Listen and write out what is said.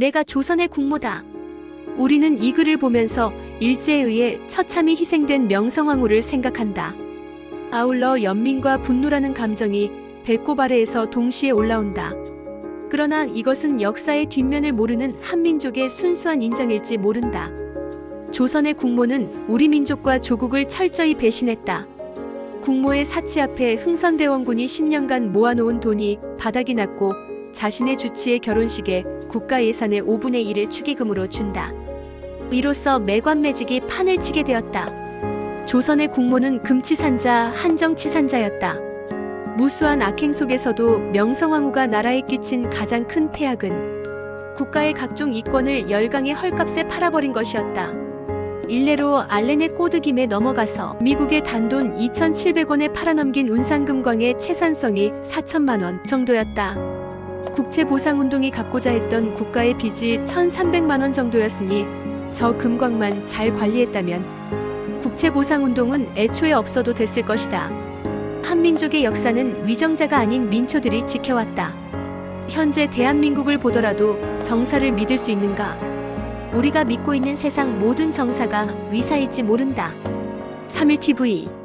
내가 조선의 국모다. 우리는 이 글을 보면서 일제에 의해 처참히 희생된 명성황후를 생각한다. 아울러 연민과 분노라는 감정이 배꼽 아래에서 동시에 올라온다. 그러나 이것은 역사의 뒷면을 모르는 한민족의 순수한 인정일지 모른다. 조선의 국모는 우리 민족과 조국을 철저히 배신했다. 국모의 사치 앞에 흥선대원군이 10년간 모아놓은 돈이 바닥이 났고 자신의 주치의 결혼식에 국가 예산의 5분의 1을 축의금으로 준다. 이로써 매관매직이 판을 치게 되었다. 조선의 국모는 금치산자, 한정치산자였다. 무수한 악행 속에서도 명성황후가 나라에 끼친 가장 큰 폐악은 국가의 각종 이권을 열강의 헐값에 팔아버린 것이었다. 일례로 알렌의 꼬드김에 넘어가서 미국의 단돈 2,700원에 팔아넘긴 운상금광의 채산성이 4천만 원 정도였다. 국채보상운동이 갚고자 했던 국가의 빚이 1,300만 원 정도였으니 저 금광만 잘 관리했다면 국채보상운동은 애초에 없어도 됐을 것이다. 한민족의 역사는 위정자가 아닌 민초들이 지켜왔다. 현재 대한민국을 보더라도 정사를 믿을 수 있는가? 우리가 믿고 있는 세상 모든 정사가 위사일지 모른다. 3일TV